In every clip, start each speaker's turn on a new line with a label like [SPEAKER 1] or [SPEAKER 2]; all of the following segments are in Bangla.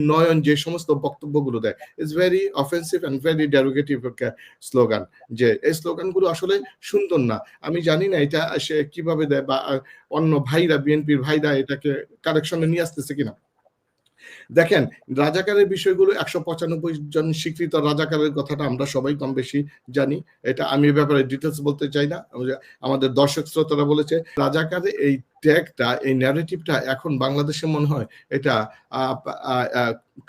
[SPEAKER 1] নয়ন যে সমস্ত বক্তব্যগুলো দেয় it's very offensive and very derogative slogan যে এই স্লোগানগুলো আসলে সুন্দর না। আমি জানি না এটা সে কীভাবে দেয় বা, অন্য ভাইরা বিএনপির ভাইরা এটাকে কারেকশনে নিয়ে আসতেছে কিনা। দেখেন, রাজাকারের বিষয়গুলো একশো পঁচানব্বই জন স্বীকৃত রাজাকারের কথাটা আমরা সবাই কম বেশি জানি। এটা আমি ব্যাপারে ডিটেলস বলতে চাই না। আমাদের দর্শক শ্রোতারা বলেছে রাজাকারের এই ট্যাগটা এই ন্যারেটিভটা এখন বাংলাদেশে মনে হয় এটা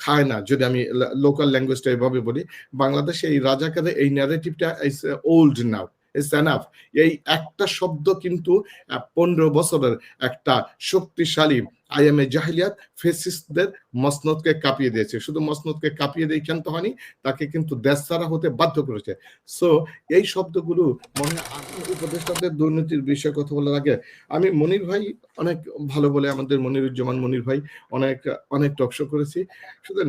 [SPEAKER 1] খায় না। যদি আমি লোকাল ল্যাঙ্গুয়েজটা এভাবে বলি, বাংলাদেশে এই রাজাকারের এই ন্যারেটিভটা ইজ ওল্ড নাও এই একটা শব্দ কিন্তু পনেরো বছরের একটা শক্তিশালী আইএমএ জাহিলিয়াত ফেসিস্টদের মসনদকে কাঁপিয়ে দিয়েছে। শুধু মসনদকে কাঁপিয়ে দিয়ে ক্ষান্ত হয়নি, তাকে কিন্তু দেশ ছাড়া হতে বাধ্য করেছে। সো এই শব্দগুলো মনে উপদেষ্টাদের দুর্নীতির বিষয়ে কথা বলার আগে, আমি মনির ভাই অনেক ভালো বলে আমাদের মনিরুজ্জামান মনির ভাই অনেক অনেক টকশো করেছি। শুধু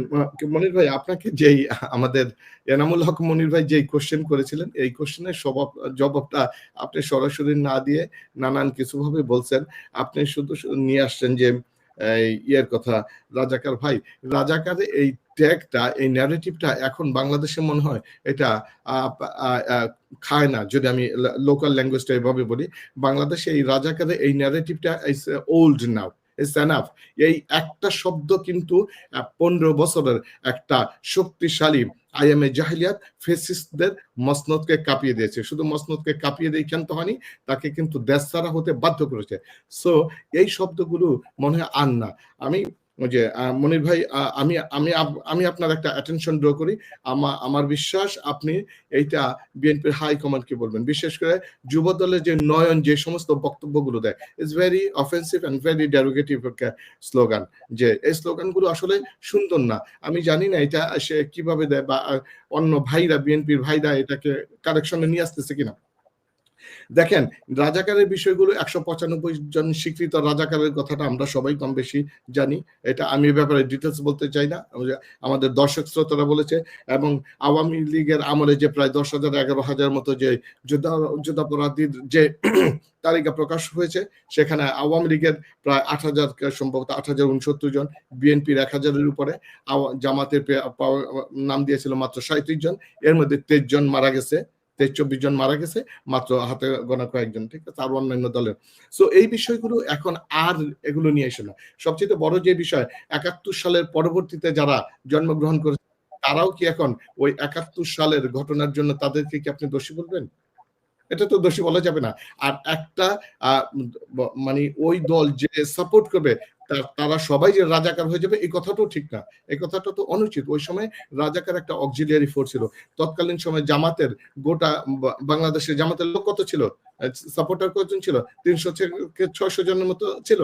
[SPEAKER 1] মনির ভাই, আপনাকে যেই, আমাদের এনামুল হক মনির ভাই যেই কোশ্চেন করেছিলেন, এই কোশ্চেনের স্বভাব জবাবটা আপনি সরাসরি না দিয়ে নানান কিছুভাবে বলছেন। আপনি শুধু শুধু নিয়ে আসছেন যে ইয়ের কথা, রাজাকার। ভাই, রাজাকারে এই ট্যাগটা, এই ন্যারেটিভটা এখন বাংলাদেশে মনে হয় এটা খায় না, যদি আমি লোকাল ল্যাঙ্গুয়েজটা এভাবে বলি। বাংলাদেশে এই রাজাকারে এই ন্যারেটিভটা ইজ ওল্ড নাও এই একটা শব্দ কিন্তু পনেরো বছরের একটা শক্তিশালী আইএমএ জাহিলিয়াত ফেসিস্টদের মসনদকে কাঁপিয়ে দিয়েছে। শুধু মসনদকে কাঁপিয়ে দিয়ে ক্ষান্ত হয়নি, তাকে কিন্তু দেশ হতে বাধ্য করেছে। সো এই শব্দগুলো মনে হয় আন না। আমি যে মনির ভাই আমি আমি আমি আপনার একটা অ্যাটেনশন ড্র করি। আমার আমার বিশ্বাস, আপনি এইটা বিএনপির হাই কমান্ডকে বলবেন? বিশেষ করে যুব দলের যে নয়ন, যে সমস্ত বক্তব্যগুলো দেয় it's very offensive and very derogative slogan যে, এই স্লোগানগুলো আসলে সুন্দর না। আমি জানি না এটা সে কীভাবে দেয় বা অন্য ভাইরা, বিএনপির ভাইরা এটাকে কারেকশনে নিয়ে আসতেছে কিনা। দেখেন, রাজাকারের বিষয়গুলো একশো পঁচানব্বই জন স্বীকৃত রাজাকারের কথাটা আমরা সবাই কম বেশি জানি। এটা আমি ব্যাপারে ডিটেলস বলতে চাই না। আমাদের দর্শক শ্রোতারা বলেছে, এবং আওয়ামী লীগের আমলে যে প্রায় দশ হাজার, এগারো হাজার মতো যে যুদ্ধা, যুদ্ধাপরাধীর যে তালিকা প্রকাশ হয়েছে, সেখানে আওয়ামী লীগের প্রায় আট হাজার, সম্ভবত আট হাজার উনসত্তর জন, বিএনপির এক হাজারের উপরে জামাতের নাম দিয়েছিল মাত্র সাঁত্রিশ জন, এর মধ্যে তেইশ জন মারা গেছে। তেইশ চব্বিশ জন মারা গেছে, মাত্র হাতে গোনা কয়েকজন, ঠিক আছে? আর অন্যান্য দলের। সো এই বিষয়গুলো এখন আর এগুলো নিয়ে এসে না। সবচেয়ে বড় যে বিষয়, একাত্তর সালের পরবর্তীতে যারা জন্মগ্রহণ করেছে, তারাও কি এখন ওই একাত্তর সালের ঘটনার জন্য তাদেরকে কি আপনি দোষী বলবেন? এটা তো দোষী বলা যাবে না। আর একটা মানে ওই দল যে সাপোর্ট করবে তারা সবাই যে রাজাকার হয়ে যাবে, এই কথাটাও ঠিক না। এই কথাটা তো অনুচিত। ওই সময় রাজাকার একটা অক্সিলিয়ারি ফোর্স ছিল। তৎকালীন সময় জামাতের গোটা বাংলাদেশের জামাতের লোক কত ছিল? সাপোর্টার কতজন ছিল? তিনশো থেকে ছয়শো জনের মতো ছিল।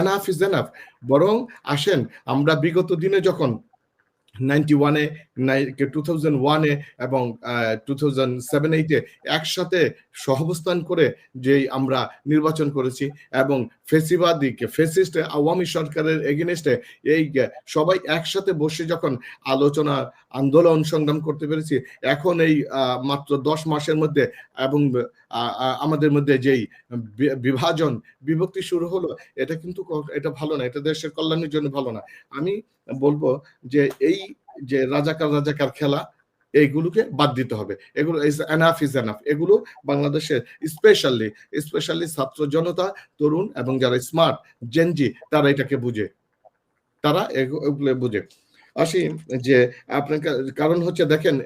[SPEAKER 1] এনাফ ইজ এনাফ বরং আসেন, আমরা বিগত দিনে যখন নাইনটি ওয়ানে টু থাউজেন্ড ওয়ানে এবং টু থাউজেন্ড সেভেন এইটে একসাথে সহবস্থান করে যেই আমরা নির্বাচন করেছি এবং ফেসিবাদীকে ফেসিস্ট, আওয়ামী সরকারের এগেনস্টে এই সবাই একসাথে বসে যখন আলোচনা, আন্দোলন সংগ্রাম করতে পেরেছি, এখন এই মাত্র দশ মাসের মধ্যে এবং আমাদের মধ্যে যেই বিভাজন, বিভক্তি শুরু হলো, এটা কিন্তু এটা ভালো না, এটা দেশের কল্যাণের জন্য ভালো না। আমি বলব যে এই যে রাজাকার রাজাকার খেলা, এইগুলোকে বাদ দিতে হবে। এগুলো এনাফ ইজ এনাফ এগুলো বাংলাদেশের স্পেশালি স্পেশালি ছাত্র জনতা, তরুণ এবং যারা স্মার্ট জেনজি তারা এটাকে বুঝে। তারা এগুলো বুঝে। আসি যে আপনাকে, কারণ হচ্ছে দেখেন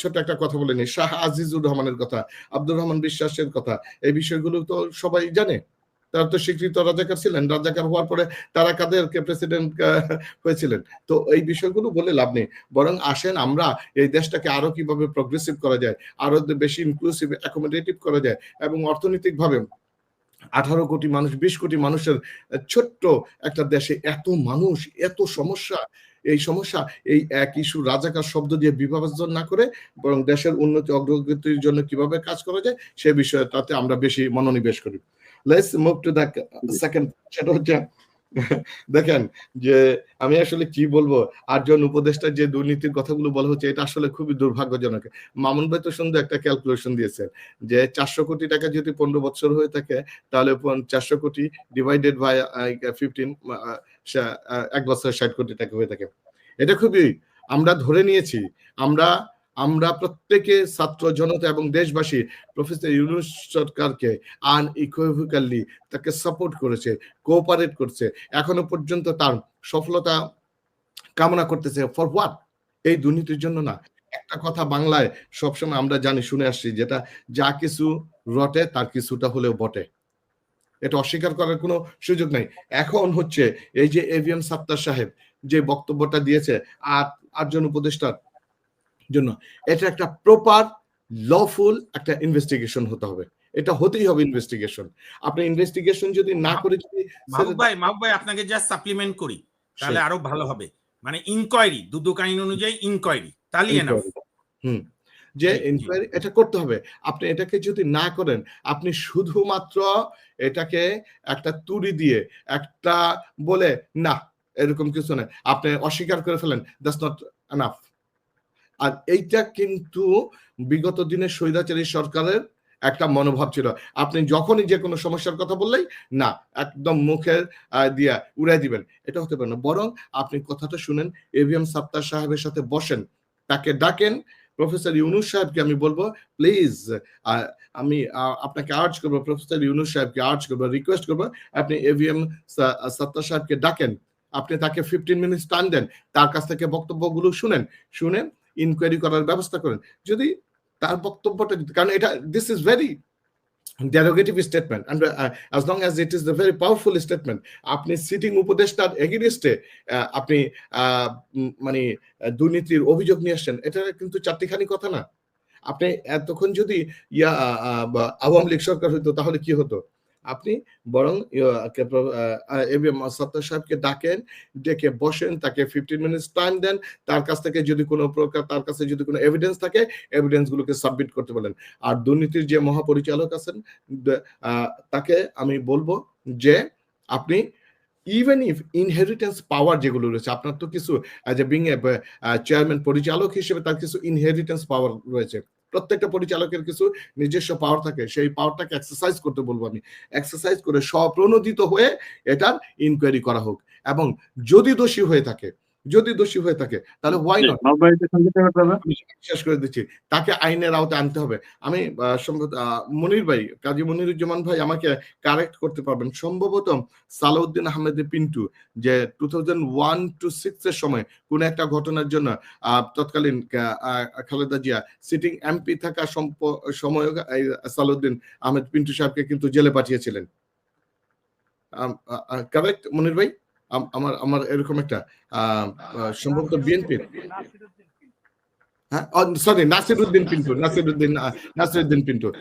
[SPEAKER 1] ছোট একটা কথা বলেনি শাহ আজিজুর রহমানের কথা, আব্দুর রহমান বিশ্বাসের কথা, এই বিষয়গুলো তো সবাই জানে। তারা তো স্বীকৃত রাজাকার ছিলেন। রাজাকার হওয়ার পরে তারা কাদেরকে প্রেসিডেন্ট হয়েছিলেন। তো এই বিষয়গুলো বলে লাভ নেই। বরং আসেন আমরা এই দেশটাকে আরও কীভাবে প্রগ্রেসিভ করা যায়, আরও বেশি ইনক্লুসিভ অ্যাকোমোডেটিভ করা যায় এবং অর্থনৈতিকভাবে আঠারো কোটি মানুষ, বিশ কোটি মানুষের ছোট্ট একটা দেশে এত মানুষ, এত সমস্যা, এই সমস্যা, এই এক ইস্যু রাজাকার শব্দ দিয়ে বিভাজন না করে বরং দেশের উন্নতি অগ্রগতির জন্য কীভাবে কাজ করা যায় সে বিষয়ে তাতে আমরা বেশি মনোনিবেশ করি। Let's move to the second সেটা হচ্ছে দেখেন যে আমি আসলে কি বলব? আটজন উপদেষ্টা যে দুর্নীতির কথাগুলো বলা হচ্ছে এটা আসলে খুবই দুর্ভাগ্যজনক। মামুন ভাই তো সুন্দর একটা ক্যালকুলেশন দিয়েছেন যে চারশো কোটি টাকা যদি পনেরো বছর হয়ে থাকে তাহলে চারশো কোটি ডিভাইডেড বাই ফিফটিন এক বছর ষাট কোটি টাকা হয়ে থাকে। এটা খুবই আমরা ধরে নিয়েছি। আমরা আমরা প্রত্যেকে ছাত্র, জনতা এবং দেশবাসী প্রফেসর ইউনুস সরকারকে আন ইকুইভোকালি তাকে সাপোর্ট করেছে কোঅপারেট করছে। এখনও পর্যন্ত তার সফলতা কামনা করতেছে। ফর হোয়াট এই দুর্নীতির জন্য না। একটা কথা বাংলায় সবসময় আমরা জানি, শুনে আসছি, যেটা যা কিছু রটে, তার কিছুটা হলেও বটে। এটা অস্বীকার করার কোনো সুযোগ নাই। এখন হচ্ছে এই যে এভিএম সাত্তার সাহেব যে বক্তব্যটা দিয়েছে, আর আটজন উপদেষ্টার জন্য। এটা একটা প্রপার লফুল একটা ইনভেস্টিগেশন হতে হবে। এটা হতেই হবে ইনভেস্টিগেশন আপনি ইনভেস্টিগেশন যদি না করে যদি
[SPEAKER 2] মাহবুব ভাই মাহবুব ভাই আপনাকে জাস্ট সাপ্লিমেন্ট করি তাহলে আরও ভালো হবে। মানে ইনকোয়ারি দুদক আইন অনুযায়ী ইনকোয়ারি তাহলে এনাফ
[SPEAKER 1] হুম। যে ইনকোয়ারি এটা করতে হবে। আপনি এটাকে যদি না করেন আপনি শুধুমাত্র এটাকে একটা তুড়ি দিয়ে একটা বলে না এরকম কিছু না আপনি অস্বীকার করে ফেলেন দ্যাটস নট এনাফ আর এইটা কিন্তু বিগত দিনের স্বৈরাচারী সরকারের একটা মনোভাব ছিল। আপনি যখনই যে কোনো সমস্যার কথা বললেই না, একদম মুখের দিয়া উড়াই দিবেন। এটা হতে পারে না। বরং আপনি কথাটা শুনেন এভিএম সাত্তার সাহেবের সাথে বসেন, তাকে ডাকেন, প্রফেসর ইউনুস সাহেবকে আমি বলব, প্লিজ আমি আপনাকে আর্জ করব, প্রফেসর ইউনুস সাহেবকে আর্জ করব রিকোয়েস্ট করব, আপনি এভিএম সত্তার সাহেবকে ডাকেন। আপনি তাকে ফিফটিন মিনিটস টাইম দেন, তার কাছ থেকে বক্তব্যগুলো শুনেন। শুনে ইনকোয়ারি করার ব্যবস্থা করেন। যদি তার বক্তব্যটা কারণ এটা this is very derogative statement uh, as long as it is the very powerful statement আপনি সিটিং উপদেষ্টার এগেনিস্টে আপনি মানে দুর্নীতির অভিযোগ নিয়ে আসছেন এটা কিন্তু চারটিখানি কথা না। আপনি এতক্ষণ যদি ইয়া আওয়ামী লীগ সরকার হইতো তাহলে কি হতো? আপনি বরং এবিএম সত্তার সাহেবকে ডাকেন, ডেকে বসেন, তাকে ফিফটিন মিনিটস টাইম দেন, তার কাছ থেকে যদি কোনো প্রকার, তার কাছে যদি কোনো এভিডেন্স থাকে এভিডেন্স গুলোকে সাবমিট করতে বলেন। আর দুর্নীতির যে মহাপরিচালক আছেন তাকে আমি বলব যে, আপনি ইভেন ইফ ইনহেরিটেন্স পাওয়ার যেগুলো রয়েছে, আপনার তো কিছু বিং এ চেয়ারম্যান পরিচালক হিসেবে তার কিছু ইনহেরিটেন্স পাওয়ার রয়েছে। প্রত্যেকটা পরিচালকের কিছু নিজস্ব পাওয়ার থাকে। সেই পাওয়ারটাকে এক্সারসাইজ করতে বলব আমি। এক্সারসাইজ করে স্বপ্রণোদিত হয়ে এটার ইনকোয়ারি করা হোক। এবং যদি দোষী হয়ে থাকে যদি দোষী হয়ে থাকে তাহলে হোয়াই নট শেষ করে দিচ্ছি। তাকে আইনের আওতায় আনতে হবে। আমি সম্ভবত মনির ভাই কাজী মনিরুজ্জামান ভাই আমাকে কারেক্ট করতে পারবেন। সম্ভবত সালাউদ্দিন আহমেদ পিন্টু যে two thousand one two six এর সময় কোন একটা ঘটনার জন্য আহ, তৎকালীন খালেদা জিয়া সিটিং এমপি থাকা সময় সালাউদ্দিন আহমেদ পিন্টু সাহেবকে কিন্তু জেলে পাঠিয়েছিলেন। কারেক্ট মনির ভাই? আমার আমার এরকম একটা সম্ভবত বিএনপির হ্যাঁ? সরি পিন্টু আহ, নাসিরুদ্দিন পিন্টু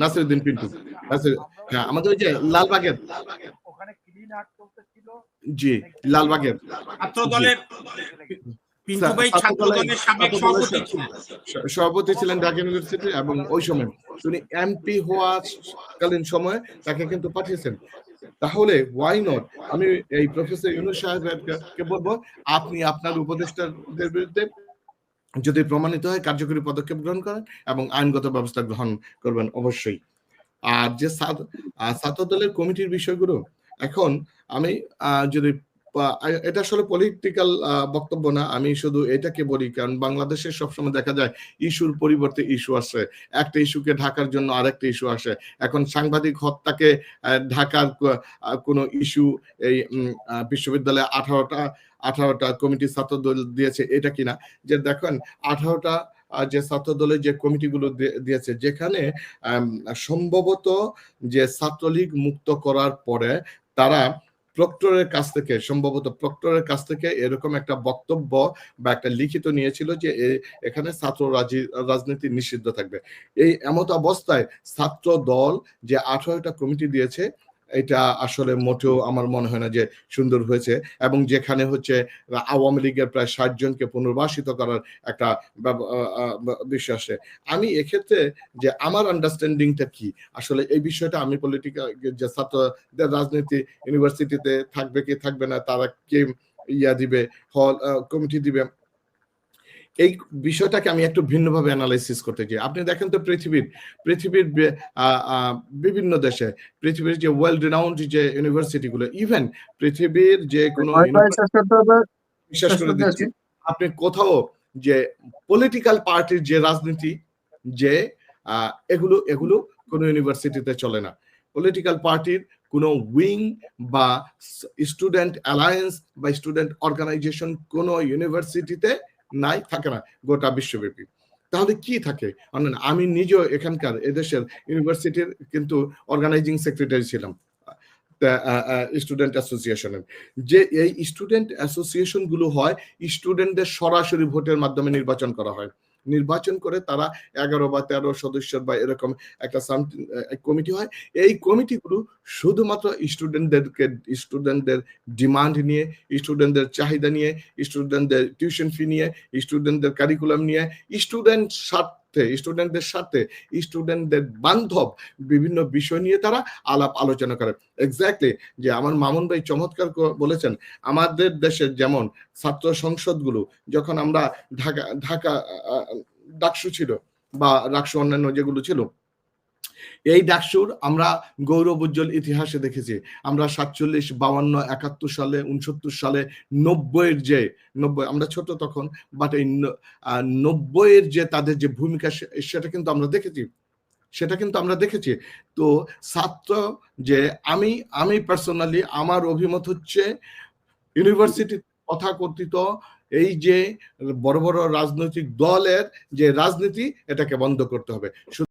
[SPEAKER 1] নাসিরুদ্দিন পিন্টু নাসির হ্যাঁ আমাদের ওই যে লালবাগের। জি লালবাগের।
[SPEAKER 2] ছাত্র দলের পিন্টু সভাপতি ছিলেন।
[SPEAKER 1] ঢাকা ইউনিভার্সিটি এবং ওই সময় তিনি এমপি হওয়া কালীন সময় তাকে কিন্তু পাঠিয়েছেন। তাহলে ওয়াই নট আমি এই প্রফেসর ইউনুস সাহেবকে বলব, আপনি আপনার উপদেষ্টাদের বিরুদ্ধে যদি প্রমাণিত হয়, কার্যকরী পদক্ষেপ গ্রহণ করেন এবং আইনগত ব্যবস্থা গ্রহণ করবেন অবশ্যই। আর যে ছাত্র দলের কমিটির বিষয়গুলো, এখন আমি যদি এটা আসলে পলিটিক্যাল বক্তব্য না। আমি শুধু এটাকে বলি, কারণ বাংলাদেশে সবসময় দেখা যায় ইস্যুর পরিবর্তে ইস্যু আসে। একটা ইস্যুকে ঢাকার জন্য আরেকটা ইস্যু আসে। এখন সাংবাদিক হত্যাকে ঢাকার কোনো ইস্যু এই বিশ্ববিদ্যালয়ে আঠারোটা আঠারোটা কমিটি ছাত্র দল দিয়েছে, এটা কিনা? যে দেখেন, আঠারোটা যে ছাত্র দলের যে কমিটিগুলো দিয়ে- দিয়েছে, যেখানে সম্ভবত যে ছাত্রলীগ মুক্ত করার পরে তারা প্রক্টরের কাছ থেকে, সম্ভবত প্রক্টরের কাছ থেকে এরকম একটা বক্তব্য বা একটা লিখিত নিয়েছিল যে এখানে ছাত্র রাজি- রাজনীতি নিষিদ্ধ থাকবে। এই এমত অবস্থায় ছাত্র দল যে আঠারোটা কমিটি দিয়েছে এটা আসলে মোটেও আমার মনে হয় না যে সুন্দর হয়েছে। এবং যেখানে হচ্ছে আওয়ামী লীগের প্রায় ষাট জনকে পুনর্বাসিত করার একটা আসে আমি এক্ষেত্রে যে আমার আন্ডারস্ট্যান্ডিংটা কি? আসলে এই বিষয়টা আমি পলিটিক্যাল যে ছাত্রদের রাজনীতি ইউনিভার্সিটিতে থাকবে কি থাকবে না, তারা কে ইয়া দিবে, হল কমিটি দিবে এই বিষয়টাকে আমি একটু ভিন্নভাবে অ্যানালাইসিস করতে চাই। আপনি দেখেন তো পৃথিবীর পৃথিবীর বিভিন্ন দেশে পৃথিবীর যে ওয়ার্ল্ড রিনাউন্ড যে ইউনিভার্সিটিগুলো ইভেন পৃথিবীর যে কোনো বিশ্বাস করে দিচ্ছি। আপনি কোথাও যে পলিটিক্যাল পার্টির যে রাজনীতি যে আহ, এগুলো এগুলো কোনো ইউনিভার্সিটিতে চলে না। পলিটিক্যাল পার্টির কোনো উইং বা স্টুডেন্ট অ্যালায়েন্স বা স্টুডেন্ট অর্গানাইজেশন কোনো ইউনিভার্সিটিতে নাই, থাকে না, গোটা বিশ্বব্যাপী। তাহলে কি থাকে? আমি নিজেও এখানকার এদেশের ইউনিভার্সিটির কিন্তু অর্গানাইজিং সেক্রেটারি ছিলাম স্টুডেন্ট অ্যাসোসিয়েশনের যে এই স্টুডেন্ট অ্যাসোসিয়েশনগুলো হয় স্টুডেন্টদের সরাসরি ভোটের মাধ্যমে নির্বাচন করা হয়। নির্বাচন করে তারা এগারো বা তেরো সদস্যের বা এরকম একটা কমিটি হয়। এই কমিটিগুলো শুধুমাত্র স্টুডেন্টদেরকে স্টুডেন্টদের ডিমান্ড নিয়ে স্টুডেন্টদের চাহিদা নিয়ে স্টুডেন্টদের টিউশন ফি নিয়ে স্টুডেন্টদের কারিকুলাম নিয়ে স্টুডেন্ট স্বার্থে স্টুডেন্টদের সাথে স্টুডেন্টদের বান্ধব বিভিন্ন বিষয় নিয়ে তারা আলাপ আলোচনা করে। এক্স্যাক্টলি যে আমার মামুন ভাই চমৎকার বলেছেন, আমাদের দেশের যেমন ছাত্র সংসদগুলো, যখন আমরা ঢাকা ঢাকা ডাকসু ছিল বা ডাকসু অন্যান্য যেগুলো ছিল এই ডাকসুর আমরা গৌরব উজ্জ্বল ইতিহাসে দেখেছি। আমরা সাতচল্লিশ, বাউান্ন, একাত্তর সালে উনসত্তর সালে, নব্বইয়ের যে, নব্বই, আমরা ছোট তখন বাট এই নব্বইয়ের যে তাদের যে ভূমিকা সেটা কিন্তু আমরা দেখেছি। সেটা কিন্তু আমরা দেখেছি। তো ছাত্র যে, আমি আমি পার্সোনালি আমার অভিমত হচ্ছে ইউনিভার্সিটি তথাকথিত এই যে বড় বড় রাজনৈতিক দলের যে রাজনীতি, এটাকে বন্ধ করতে হবে।